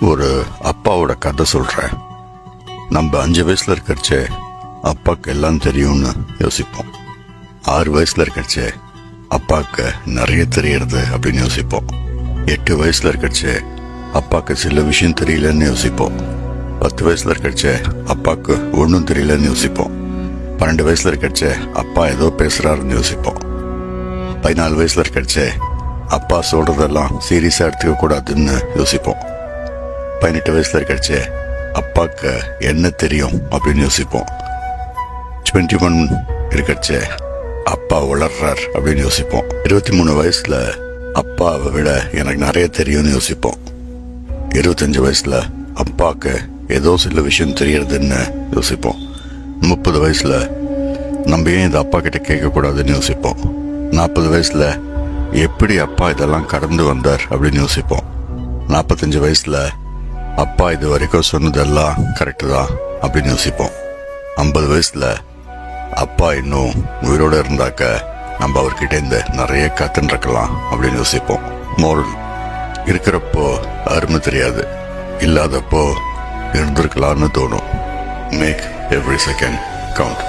ஒரு அப்பாவோட கதை சொல்கிறேன் நம்ம அஞ்சு வயசில் இருக்கிறச்சே அப்பாக்கு எல்லாம் தெரியும்னு யோசிப்போம். ஆறு வயசில் இருக்கிறச்சே அப்பாவுக்கு நிறைய தெரியறது அப்படின்னு யோசிப்போம். எட்டு வயசில் இருக்கிறச்சே அப்பாவுக்கு சில விஷயம் தெரியலன்னு யோசிப்போம். பத்து வயசில் இருக்கிறச்சே அப்பாவுக்கு ஒன்றும் தெரியலன்னு யோசிப்போம். பன்னெண்டு வயசில் இருக்கிறச்சே அப்பா ஏதோ பேசுகிறாருன்னு யோசிப்போம். பதினாலு வயசில் இருக்கிறச்சே அப்பா சொல்கிறதெல்லாம் சீரியஸாக எடுத்துக்க கூடாதுன்னு யோசிப்போம். பதினெட்டு வயசில் இருக்கறச்சே அப்பாக்கு என்ன தெரியும் அப்படின்னு யோசிப்போம். டுவெண்ட்டி ஒன் இருக்கறச்சே அப்பா வளர்றார் அப்படின்னு யோசிப்போம். இருபத்தி மூணு வயசில் அப்பாவை விட எனக்கு நிறைய தெரியும்னு யோசிப்போம். இருபத்தஞ்சி வயசில் அப்பாவுக்கு ஏதோ சில விஷயம் தெரியறதுன்னு யோசிப்போம். முப்பது வயசில் நம்ம ஏன் இதை அப்பா கிட்ட கேட்கக்கூடாதுன்னு யோசிப்போம். நாற்பது வயசில் எப்படி அப்பா இதெல்லாம் கடந்து வந்தார் அப்படின்னு யோசிப்போம். நாற்பத்தஞ்சு வயசில் அப்பா இது வரைக்கும் சொன்னதெல்லாம் கரெக்டு தான் அப்படின்னு யோசிப்போம். ஐம்பது வயசில் அப்பா இன்னும் உயிரோட இருந்தாக்க நம்ம அவர்கிட்டேருந்து நிறைய கத்துன்னு இருக்கலாம் அப்படின்னு யோசிப்போம். மோரல் இருக்கிறப்போ அருமை தெரியாது. இல்லாதப்போ இருந்திருக்கலாம்னு தோணும். Make every second count